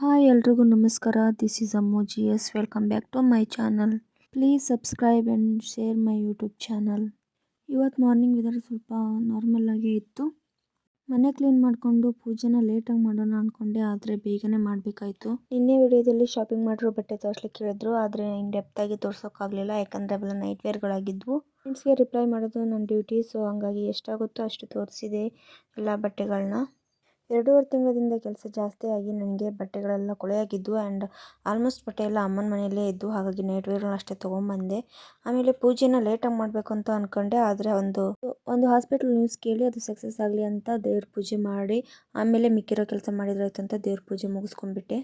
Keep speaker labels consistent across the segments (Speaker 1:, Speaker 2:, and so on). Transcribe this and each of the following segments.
Speaker 1: Hi ಎಲ್ರಿಗೂ ನಮಸ್ಕಾರ. This is Ammu G S welcome back to my channel please subscribe and share my YouTube channel ಇವತ್ತು morning weather ಸ್ವಲ್ಪ normal ಆಗೇ ಇತ್ತು. ಮನೆ ಕ್ಲೀನ್ ಮಾಡಿಕೊಂಡು ಪೂಜೆನ ಲೇಟಾಗಿ ಮಾಡೋಣ ಅಂದ್ಕೊಂಡೆ ಆದರೆ ಬೇಗನೆ ಮಾಡಬೇಕಾಯ್ತು. ನಿನ್ನೆ ವಿಡಿಯೋದಲ್ಲಿ ಶಾಪಿಂಗ್ ಮಾಡಿರೋ ಬಟ್ಟೆ ತೋರಿಸ್ಲಿಕ್ಕೆ ಹೇಳಿದ್ರು, ಆದರೆ ಇನ್ ಡೆಪ್ತಾಗಿ ತೋರ್ಸೋಕ್ಕಾಗಲಿಲ್ಲ ಯಾಕಂದರೆ ಅವೆಲ್ಲ ನೈಟ್ ವೇರ್ಗಳಾಗಿದ್ವು ಫ್ರೆಂಡ್ಸ್ಗೆ ರಿಪ್ಲೈ ಮಾಡೋದು ನನ್ನ ಡ್ಯೂಟಿ ಸೊ ಹಾಗಾಗಿ ಎಷ್ಟಾಗುತ್ತೋ ಅಷ್ಟು ತೋರಿಸಿದೆ ಎಲ್ಲ ಬಟ್ಟೆಗಳನ್ನ ಎರಡೂವರೆ ತಿಂಗಳಿಂದ ಕೆಲಸ ಜಾಸ್ತಿ ಆಗಿ ನನಗೆ ಬಟ್ಟೆಗಳೆಲ್ಲ ಕೊಳೆಯಾಗಿದ್ವು ಆ್ಯಂಡ್ ಆಲ್ಮೋಸ್ಟ್ ಬಟ್ಟೆ ಎಲ್ಲ ಅಮ್ಮನ ಮನೆಯಲ್ಲೇ ಇದ್ದು ಹಾಗಾಗಿ ನೈಟ್ ವೇರ್ಗಳನ್ನ ಅಷ್ಟೇ ತೊಗೊಂಬಂದೆ ಆಮೇಲೆ ಪೂಜೆನ ಲೇಟಾಗಿ ಮಾಡಬೇಕು ಅಂತ ಅಂದ್ಕೊಂಡೆ ಆದರೆ ಒಂದು ಒಂದು ಹಾಸ್ಪಿಟಲ್ ನ್ಯೂಸ್ ಕೇಳಿ ಅದು ಸಕ್ಸಸ್ ಆಗಲಿ ಅಂತ ದೇವ್ರ ಪೂಜೆ ಮಾಡಿ, ಆಮೇಲೆ ಮಿಕ್ಕಿರೋ ಕೆಲಸ ಮಾಡಿದ್ರಾಯ್ತು ಅಂತ ದೇವ್ರ ಪೂಜೆ ಮುಗಿಸ್ಕೊಂಡ್ಬಿಟ್ಟೆ.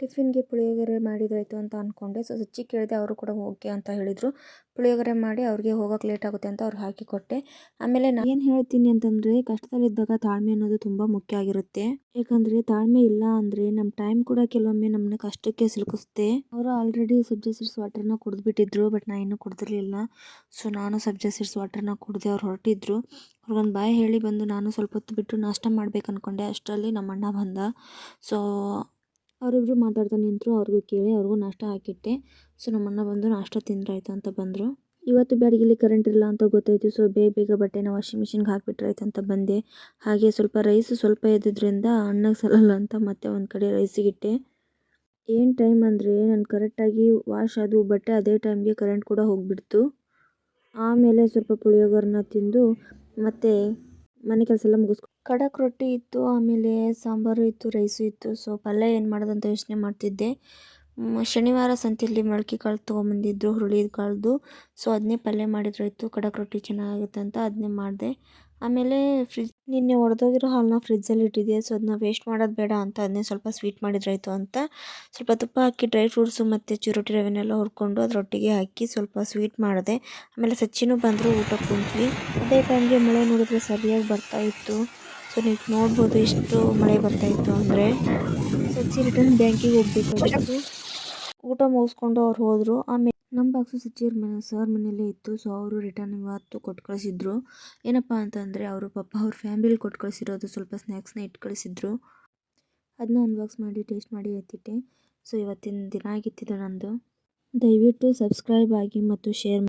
Speaker 1: ಟಿಫಿನ್ಗೆ ಪುಳಿಯೋಗರೆ ಮಾಡಿದಾಯಿತು ಅಂತ ಅಂದ್ಕೊಂಡೆ ಸೊ ಸಚ್ಚಿ ಕೇಳಿದೆ ಅವರು ಕೂಡ ಓಕೆ ಅಂತ ಹೇಳಿದರು. ಪುಳಿಯೋಗರೆ ಮಾಡಿ ಅವ್ರಿಗೆ ಹೋಗೋಕೆ ಲೇಟ್ ಆಗುತ್ತೆ ಅಂತ ಅವ್ರಿಗೆ ಹಾಕಿ ಕೊಟ್ಟೆ. ಆಮೇಲೆ ನಾನು ಏನು ಹೇಳ್ತೀನಿ ಅಂತಂದರೆ ಕಷ್ಟದಲ್ಲಿದ್ದಾಗ ತಾಳ್ಮೆ ಅನ್ನೋದು ತುಂಬ ಮುಖ್ಯ ಆಗಿರುತ್ತೆ. ಯಾಕಂದರೆ ತಾಳ್ಮೆ ಇಲ್ಲ ಅಂದರೆ ನಮ್ಮ ಟೈಮ್ ಕೂಡ ಕೆಲವೊಮ್ಮೆ ನಮ್ಮನ್ನ ಕಷ್ಟಕ್ಕೆ ಸಿಲುಕಿಸುತ್ತೆ. ಅವರು ಆಲ್ರೆಡಿ ಸಬ್ಜಾ ಸೀಡ್ಸ್ ವಾಟರ್ನ ಕುಡಿದ್ಬಿಟ್ಟಿದ್ರು ಬಟ್ ನಾನು ಇನ್ನೂ ಕುಡ್ದಿರಲಿಲ್ಲ. ಸೊ ನಾನು ಸಬ್ಜಾ ಸೀಡ್ಸ್ ವಾಟರ್ನ ಕುಡ್ದೆ ಅವ್ರು ಹೊರಟಿದ್ರು. ಅವ್ರಿಗೊಂದು ಬಾಯಿ ಹೇಳಿ ಬಂದು ನಾನು ಸ್ವಲ್ಪ ಹೊತ್ತು ಬಿಟ್ಟು ನಾಷ್ಟ ಮಾಡ್ಬೇಕು ಅಂದ್ಕೊಂಡೆ ಅಷ್ಟರಲ್ಲಿ ನಮ್ಮ ಅಣ್ಣ ಬಂದ. ಸೊ ಅವರಿಬ್ರು ಮಾತಾಡ್ತಾ ನಿಂತರು, ಅವ್ರಿಗೂ ಕೇಳಿ, ಅವ್ರಿಗೂ ನಾಷ್ಟ ಹಾಕಿಟ್ಟೆ. ಸೊ ನಮ್ಮಣ್ಣ ಬಂದು ನಾಷ್ಟ ತಿಂದ್ರಾಯ್ತು ಅಂತ ಬಂದರು. ಇವತ್ತು ಬ್ಯಾಡಗಿಲಿ ಕರೆಂಟ್ ಇಲ್ಲ ಅಂತ ಗೊತ್ತಾಯಿತು ಸೊ ಬೇಗ ಬೇಗ ಬಟ್ಟೆನ ವಾಷಿಂಗ್ ಮಿಷಿನ್ಗೆ ಹಾಕಿಬಿಟ್ರಾಯ್ತು ಅಂತ ಬಂದೆ. ಹಾಗೆ ಸ್ವಲ್ಪ ರೈಸ್ ಸ್ವಲ್ಪ ಇದ್ದಿದ್ದರಿಂದ ಅಣ್ಣಗೆ ಸಲಲ್ಲ ಅಂತ ಮತ್ತೆ ಒಂದು ಕಡೆ ರೈಸಿಗಿಟ್ಟೆ ಏನು ಟೈಮ್ ಅಂದರೆ ನಾನು ಕರೆಕ್ಟಾಗಿ ವಾಶ್ ಅದು ಬಟ್ಟೆ ಅದೇ ಟೈಮ್ಗೆ ಕರೆಂಟ್ ಕೂಡ ಹೋಗಿಬಿಡ್ತು. ಆಮೇಲೆ ಸ್ವಲ್ಪ ಪುಳಿಯೋಗರನ್ನ ತಿಂದು ಮತ್ತೆ ಮನೆ ಕೆಲಸ ಎಲ್ಲ ಮುಗಿಸ್ಕೊ, ಖಡಕ್ ರೊಟ್ಟಿ ಇತ್ತು, ಆಮೇಲೆ ಸಾಂಬಾರು ಇತ್ತು, ರೈಸು ಇತ್ತು. ಸೊ ಪಲ್ಯ ಏನು ಮಾಡೋದಂತ ಯೋಚನೆ ಮಾಡ್ತಿದ್ದೆ. ಶನಿವಾರ ಸಂತೆಯಲ್ಲಿ ಮೊಳಕೆ ಕಾಳು ತೊಗೊಂಬಂದಿದ್ರು, ಹುರುಳಿದ ಕಾಳ್ದು. ಸೊ ಅದನ್ನೇ ಪಲ್ಯ ಮಾಡಿದ್ರಾಯ್ತು. ಖಡಕ್ ರೊಟ್ಟಿ ಚೆನ್ನಾಗಿರುತ್ತೆ ಅಂತ ಅದನ್ನೇ ಮಾಡಿದೆ. ಆಮೇಲೆ ಫ್ರಿಜ್, ನಿನ್ನೆ ಒಡೆದೋಗಿರೋ ಹಾಲನ್ನ ಫ್ರಿಜ್ಜಲ್ಲಿ ಇಟ್ಟಿದ್ದೆ. ಸೊ ಅದನ್ನ ವೇಸ್ಟ್ ಮಾಡೋದು ಬೇಡ ಅಂತ ಅದನ್ನೇ ಸ್ವಲ್ಪ ಸ್ವೀಟ್ ಮಾಡಿದ್ರಾಯ್ತು ಅಂತ. ಸ್ವಲ್ಪ ತುಪ್ಪ ಹಾಕಿ ಡ್ರೈ ಫ್ರೂಟ್ಸು ಮತ್ತು ಚಿರೋಟಿ ರವೆನೆಲ್ಲ ಹುರ್ಕೊಂಡು ಅದರೊಟ್ಟಿಗೆ ಹಾಕಿ ಸ್ವಲ್ಪ ಸ್ವೀಟ್ ಮಾಡಿದೆ. ಆಮೇಲೆ ಸಚ್ಚಿನೂ ಬಂದರು ಊಟ ಕುಂತ್ವಿ. ಅದೇ ಟೈಮ್ಗೆ ಮಳೆ ನೋಡಿದ್ರೆ ಸರಿಯಾಗಿ ಬರ್ತಾ ಇತ್ತು. ಸೊ ನೀವು ನೋಡ್ಬೋದು ಎಷ್ಟು ಮಳೆ ಬರ್ತಾ ಇತ್ತು ಅಂದರೆ ಸಚ್ಚಿ ರಿಟರ್ನ್ ಬ್ಯಾಂಕಿಗೆ ಹೋಗ್ಬೇಕಾಗಿತ್ತು. ಊಟ ಮುಗಿಸ್ಕೊಂಡು ಅವ್ರು ಹೋದರು. ಆಮೇಲೆ ನಮ್ಮ ಬಾಕ್ಸು ಸಚಿವ್ರ ಮನೆ ಸರ್ ಮನೆಯಲ್ಲೇ ಇತ್ತು. ಸೊ ಅವರು ರಿಟರ್ನ್ ಇವತ್ತು ಕೊಟ್ಟು ಕಳಿಸಿದ್ರು ಏನಪ್ಪ ಅಂತಂದರೆ ಅವರು ಪಾಪ ಅವ್ರ ಫ್ಯಾಮಿಲಿ ಕೊಟ್ಟು ಕಳಿಸಿರೋದು ಸ್ವಲ್ಪ ಸ್ನ್ಯಾಕ್ಸ್ನ ಇಟ್ಟು ಕಳಿಸಿದ್ರು ಅದನ್ನ ಅನ್ಬಾಕ್ಸ್ ಮಾಡಿ ಟೇಸ್ಟ್ ಮಾಡಿ ಎತ್ತಿಟ್ಟೆ. ಸೊ ಇವತ್ತಿನ ದಿನ ಆಗಿತ್ತಿದ್ದು ನಂದು. ದಯವಿಟ್ಟು ಸಬ್ಸ್ಕ್ರೈಬ್ ಆಗಿ ಮತ್ತು ಶೇರ್